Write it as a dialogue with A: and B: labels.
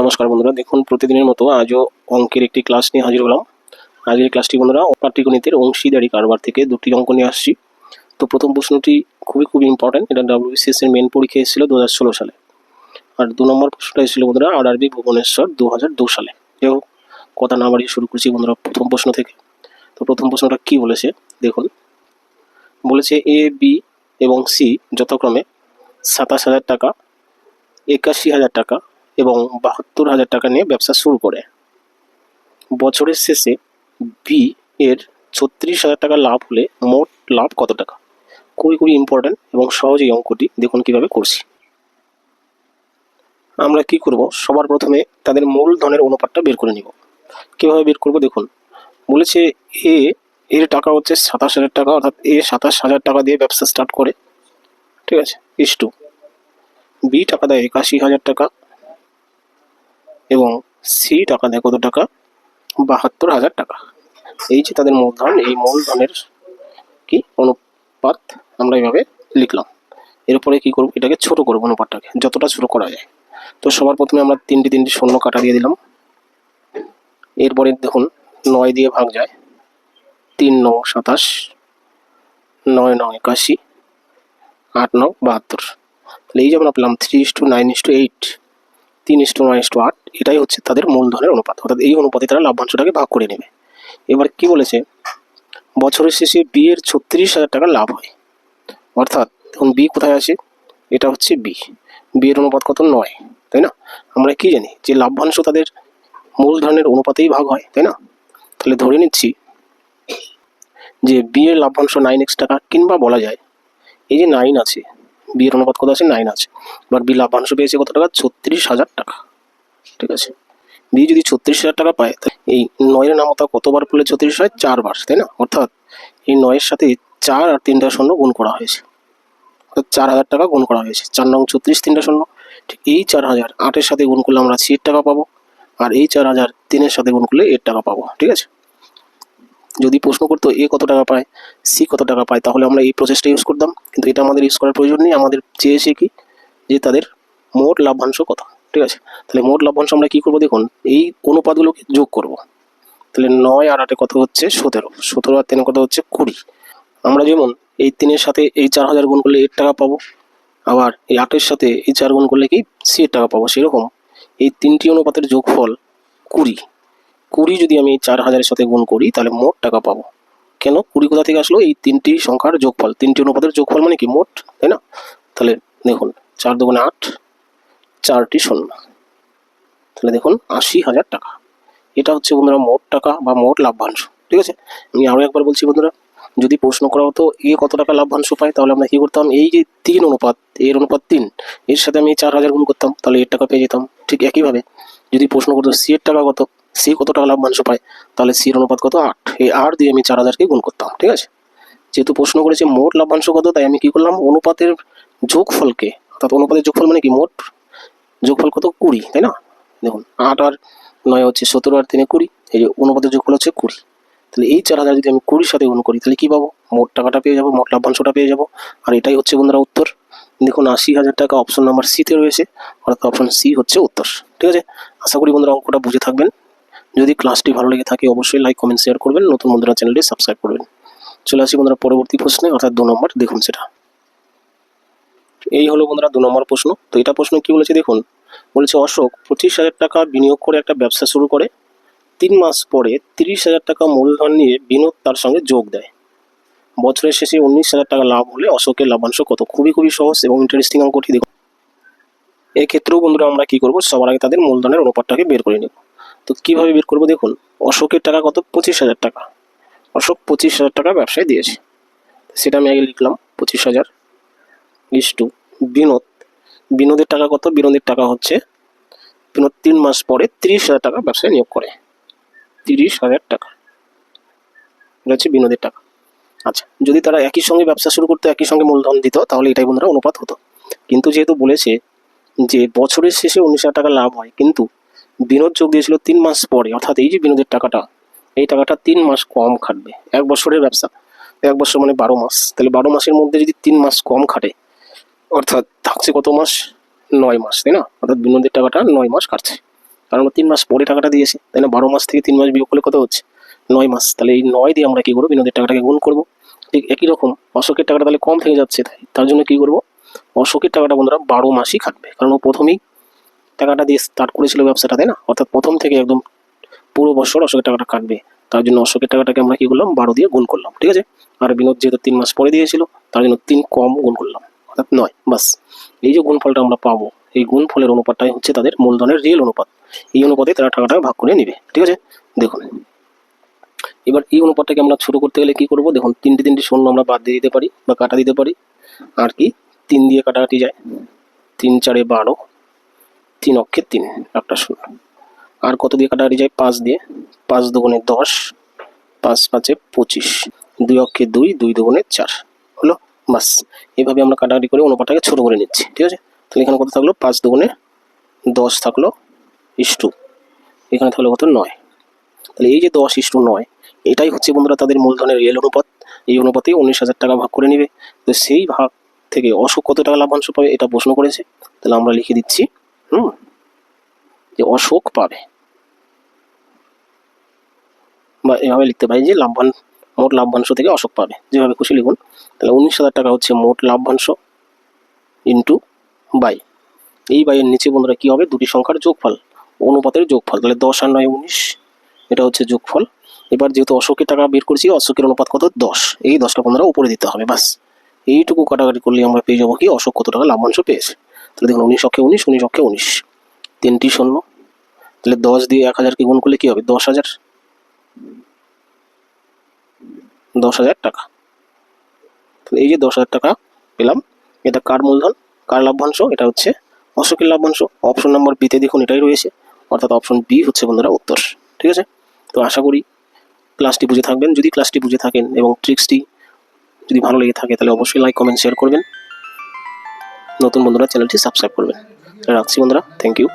A: নমস্কার বন্ধুরা, দেখুন প্রতিদিনের মতো আজও অঙ্কের একটি ক্লাস নিয়ে হাজির হলাম। আজকের ক্লাসটি বন্ধুরা পাটিগণিতের অংশীদারি কারবার থেকে দুটি অঙ্ক নিয়ে আসছি। তো প্রথম প্রশ্নটি খুবই খুবই ইম্পর্ট্যান্ট এটা ডাব্লিউবিসিএস এর মেন পরীক্ষা এসেছিল দু হাজার ষোলো সালে। আর দু নম্বর প্রশ্নটা এসেছিল বন্ধুরা আর আরবি ভুবনেশ্বর দু হাজার দু সালে। যাই কথা না বাড়িয়ে শুরু করছি বন্ধুরা প্রথম প্রশ্ন থেকে। তো প্রথম প্রশ্নটা কি বলেছে? দেখুন, বলেছে এ বি এবং সি যথাক্রমে সাতাশ হাজার টাকা, একাশি হাজার টাকা এবং বাহাত্তর হাজার টাকা নিয়ে ব্যবসা শুরু করে। বছরের শেষে বি এর ছত্রিশ হাজার টাকা লাভ হলে মোট লাভ কত টাকা? খুবই খুবই ইম্পর্ট্যান্ট এবং সহজ এই অঙ্কটি। দেখুন কীভাবে করছি। আমরা কি করব? সবার প্রথমে তাদের মূলধনের অনুপাতটা বের করে নিব। কীভাবে বের করব? দেখুন, বলেছে এ এর টাকা হচ্ছে সাতাশ হাজার টাকা, অর্থাৎ এ সাতাশ হাজার টাকা দিয়ে ব্যবসা স্টার্ট করে। ঠিক আছে? ইস টু বি টাকা দেয় একাশি হাজার টাকা এবং সি টাকা দেয় কত টাকা? বাহাত্তর হাজার টাকা। এই যে তাদের মূলধন, এই মূলধনের কি অনুপাত আমরা এইভাবে লিখলাম। এরপরে কি করব? এটাকে ছোট করব অনুপাতটাকে, যতটা ছোট করা যায়। তো সবার প্রথমে আমরা তিনটি তিনটি শূন্য কাটা দিয়ে দিলাম। এরপরে দেখুন, নয় দিয়ে ভাগ যায়। তিন নং সাতাশ, নয় নং একাশি, আট নং বাহাত্তর। তাহলে এই যে আমরা পেলাম three is two nine is two eight তিন ইস টু নয় ইস টু আট, এটাই হচ্ছে তাদের মূলধনের অনুপাত। অর্থাৎ এই অনুপাতে তারা লাভ্যাংশটাকে ভাগ করে নেবে। এবার কি বলেছে? বছরের শেষে বি এর ছত্রিশ হাজার টাকা লাভ হয়। অর্থাৎ এখন বি কোথায় আছে? এটা হচ্ছে বি বি এর অনুপাত কত? নয়। তাই না? আমরা কি জানি? যে লাভ্যাংশ তাদের মূলধনের অনুপাতেই ভাগ হয়, তাই না? তাহলে ধরে নিচ্ছি যে বি এর লাভ্যাংশ নাইন এক্স টাকা, কিংবা বলা যায় এই যে নাইন আছে বি এর অনুপাত কত আছে? নাইন আছে। এবার বি লাভ্যাংশ পেয়েছে কত টাকা? ছত্রিশ হাজার টাকা। ঠিক আছে? বি যদি ছত্রিশ হাজার টাকা পায় এই নয়ের নামতা কতবার পড়লে ছত্রিশ হয়? চারবার, তাই না? অর্থাৎ এই নয়ের সাথে চার আর তিনটা শূন্য গুণ করা হয়েছে। অর্থাৎ চার হাজার টাকা গুণ করা হয়েছে। চার নং ছত্রিশ, তিনটা শূন্য। ঠিক এই চার হাজার আটের সাথে গুণ করলে আমরা সির টাকা পাবো। আর এই চার হাজার তিনের সাথে গুণ করলে এর টাকা পাবো। ঠিক আছে? যদি প্রশ্ন করতো এ কত টাকা পায়, সি কত টাকা পায়, তাহলে আমরা এই প্রসেসটা ইউজ করতাম। কিন্তু এটা আমাদের ইউজ করার প্রয়োজন নেই। আমাদের চেয়েছে কি? যে তাদের মোট লাভ্যাংশ কত, ঠিক আছে? তাহলে মোট লাভ্যাংশ আমরা কী করব দেখুন, এই অনুপাতগুলোকে যোগ করব। তাহলে নয় আর আটে কত হচ্ছে? সতেরো। সতেরো আর তিনে কত হচ্ছে? কুড়ি। আমরা যেমন এই তিনের সাথে এই চার হাজার গুণ করলে এর টাকা পাবো, আবার এই আটের সাথে এই চার গুণ করলে কি? সি এর টাকা পাবো। সেরকম এই তিনটি অনুপাতের যোগফল কুড়ি। কুড়ি যদি আমি চার হাজারের সাথে গুণ করি, তাহলে মোট টাকা পাবো। কেন? কুড়ি কোথা থেকে আসলো? এই তিনটি সংখ্যার যোগফল। তিনটি অনুপাতের যোগফল মানে কি? মোট, তাই না? তাহলে দেখুন, চার দুগুণে আট, চারটি শূন্য। তাহলে দেখুন, আশি হাজার টাকা। এটা হচ্ছে বন্ধুরা মোট টাকা বা মোট লাভ্যাংশ ঠিক আছে? আমি আরও একবার বলছি বন্ধুরা, যদি প্রশ্ন করা হতো, এ কত টাকা লাভ্যাংশ পায়, তাহলে আমরা কী করতাম? এই যে তিন অনুপাত, এর অনুপাত তিন, এর সাথে আমি চার হাজার গুণ করতাম, তাহলে এর টাকা পেয়ে যেতাম। ঠিক একইভাবে, যদি প্রশ্ন করতো, সি এর টাকা কত? সি কত টাকা লাভ্যাংশ পায়? তাহলে সির অনুপাত কত? আট। এই আট দিয়ে আমি চার হাজারকে গুণ করতাম, ঠিক আছে? যেহেতু প্রশ্ন করেছে মোট লাভ্যাংশ কত, তাই আমি কি করলাম? অনুপাতের যোগফলকে, অর্থাৎ অনুপাতের যোগফল মানে কি? মোট যোগফল কত? কুড়ি, তাই না? দেখুন, আট আর নয় হচ্ছে সতেরো আর তিনে কুড়ি, এই যে অনুপাতের যোগফল হচ্ছে কুড়ি। তাহলে এই চার হাজার যদি আমি কুড়ির সাথে গুণ করি, তাহলে কী পাবো? মোট টাকাটা পেয়ে যাব, মোট লাভ্যাংশটা পেয়ে যাব। আর এটাই হচ্ছে বন্ধুরা উত্তর। দেখুন, আশি হাজার টাকা অপশন নাম্বার সিতে রয়েছে, অর্থাৎ অপশন সি হচ্ছে উত্তর, ঠিক আছে? আশা করি বন্ধুরা অঙ্কটা বুঝে থাকবেন। যদি ক্লাসটি ভালো লেগে থাকে অবশ্যই লাইক কমেন্ট শেয়ার করবেন। নতুন বন্ধুরা চ্যানেলটি সাবস্ক্রাইব করবেন। চলে আসি বন্ধুরা পরবর্তী প্রশ্নে, অর্থাৎ দু নম্বর, দেখুন সেটা। এই হলো বন্ধুরা দু নম্বর প্রশ্ন। তো এটা প্রশ্ন কি বলেছে দেখুন? বলেছে, অশোক পঁচিশ হাজার টাকা বিনিয়োগ করে একটা ব্যবসা শুরু করে, তিন মাস পরে তিরিশ হাজার টাকা মূলধন নিয়ে বিনোদ তার সঙ্গে যোগ দেয়। বছরের শেষে উনিশ হাজার টাকা লাভ হলে অশোকের লাভাংশ কত? খুবই খুবই সহজ এবং ইন্টারেস্টিং অঙ্কটি দেখুন। এক্ষেত্রেও বন্ধুরা আমরা কি করব? সবার আগে তাদের মূলধনের অনুপাতটাকে বের করে নেব। তো কীভাবে বের করব দেখুন, অশোকের টাকা কত? পঁচিশ হাজার টাকা। অশোক পঁচিশ হাজার টাকা ব্যবসায় দিয়েছে। সেটা আমি আগে লিখলাম, পঁচিশ হাজার। Is to Binod. বিনোদের টাকা কত? বিনোদের টাকা হচ্ছে, বিনোদ তিন মাস পরে তিরিশ হাজার টাকা ব্যবসায় নিয়োগ করে। তিরিশ হাজার টাকা। এটা হচ্ছে বিনোদের টাকা। আচ্ছা যদি তারা একই সঙ্গে ব্যবসা শুরু করতো, একই সঙ্গে মূলধন দিত, তাহলে এটাই বন্ধুরা অনুপাত হতো। কিন্তু যেহেতু বলেছে যে বছরের শেষে উনিশ হাজার টাকা লাভ হয়, কিন্তু বিনোদ যোগ দিয়েছিল তিন মাস পরে, অর্থাৎ এই যে বিনোদের টাকাটা, এই টাকাটা তিন মাস কম খাটবে, এক বছরের ব্যবসা, এক বছর মানে বারো মাস। তাহলে বারো মাসের মধ্যে যদি তিন মাস কম খাটে, অর্থাৎ থাকছে কত মাস? নয় মাস, তাই না? অর্থাৎ বিনোদের টাকাটা নয় মাস কাটছে কারণ তিন মাস পরে টাকাটা দিয়েছি, তাই না? বারো মাস থেকে তিন মাস বিয়োগ করলে কত হচ্ছে? নয় মাস। তাহলে এই নয় দিয়ে আমরা কী করব? বিনোদের টাকাটাকে গুণ করব। ঠিক একই রকম, অশোকের টাকাটা তাহলে কম থেকে যাচ্ছে, তাই তার জন্য কী করব? অশোকের টাকাটা বন্ধুরা বারো মাসই খাটবে। কারণ ও প্রথমেই টাকাটা দিয়ে স্টার্ট করেছিল ব্যবসাটা, তাই না? অর্থাৎ প্রথম থেকে একদম পুরো বছর অশোকের টাকাটা কাটবে। তার জন্য অশোকের টাকাটাকে আমরা কী করলাম বারো দিয়ে গুণ করলাম, ঠিক আছে? আর বিনোদ যেহেতু তিন মাস পরে দিয়েছিল, তার জন্য তিন কম গুণ করলাম, অর্থাৎ নয়, বাস। এই যে গুণফলটা আমরা পাবো, এই গুণফলের অনুপাতটাই হচ্ছে তাদের মূলধনের রিয়েল অনুপাত। এই অনুপাতে তারা টাকাটা ভাগ করে নেবে, ঠিক আছে? দেখুন, এবার এই অনুপাতটাকে আমরা ছোট করতে গেলে কি করব? দেখুন, তিনটে তিনটে শূন্য আমরা বাদ দিয়ে দিতে পারি বা কাটা দিতে পারি। আর কি, তিন দিয়ে কাটাকাটি যায়, তিন চারে বারো তিন অক্ষে তিন, একটা শূন্য। আর কত দিয়ে কাটাকাটি যায়? পাঁচ দিয়ে। পাঁচ দুগুণে দশ, পাঁচ পাঁচে পঁচিশ। দুই অক্ষে দুই দুই দুগুণে চার। হলো? বাস। এইভাবে আমরা কাটাকাটি করে অনুপাতটাকে ছোট করে নিচ্ছি। ঠিক আছে? তাহলে এখানে কত থাকল? পাঁচ দুগুণে দশ থাকল ইস্টু এখানে থাকল কত? নয়। তাহলে এই যে দশ ইস্টু নয়, এটাই হচ্ছে বন্ধুরা তাদের মূলধনের রিয়েল অনুপাত। এই অনুপাতে উনিশ হাজার টাকা ভাগ করে নেবে। তো সেই ভাগ থেকে অশোক কত টাকা লাভাংশ পাবে এটা প্রশ্ন করেছে। তাহলে আমরা লিখে দিচ্ছি হুম। যে অশোক পাবে। বা এভাবে লিখতে পারি যে লাভবান, মোট লাভ্যাংশ থেকে অশোক পাবে। যেভাবে খুশি লিখুন। তাহলে উনিশ হাজার টাকা হচ্ছে মোট লাভ্যাংশ ইন্টু বাই। এই বাইয়ের নিচে বন্ধুরা কী হবে? দুটি সংখ্যার যোগফল, অনুপাতের যোগফল। তাহলে দশ আর নয় উনিশ, এটা হচ্ছে যোগফল। এবার যেহেতু অশোকের টাকা বের করছি, অশোকের অনুপাত কত? দশ। এই দশটা বন্ধুরা উপরে দিতে হবে, বাস। এইটুকু কাটাকাটি করলে আমরা পেয়ে যাব কি? অশোক কত টাকা লাভ্যাংশ পেয়েছে। তাহলে দেখুন উনিশ অক্ষে উনিশ উনিশ অক্ষে উনিশ। তিনটি শূন্য। তাহলে দশ দিয়ে এক হাজারকে গুণ করলে কী হবে? দশ হাজার। দশ হাজার টাকা। তাহলে এই যে দশ হাজার টাকা পেলাম, এটা কার মূলধন? কার লাভ্যাংশ এটা হচ্ছে অশোকের লাভ্যাংশ অপশন নাম্বার বিতে দেখুন এটাই রয়েছে। অর্থাৎ অপশন বি হচ্ছে বন্ধুরা উত্তর। ঠিক আছে? তো আশা করি ক্লাসটি বুঝে থাকবেন। যদি ক্লাসটি বুঝে থাকেন এবং ট্রিক্সটি যদি ভালো লেগে থাকে, তাহলে অবশ্যই লাইক কমেন্ট শেয়ার করবেন। নতুন বন্ধুরা চ্যানেলটি সাবস্ক্রাইব করবেন। রাখছি বন্ধুরা থ্যাংক ইউ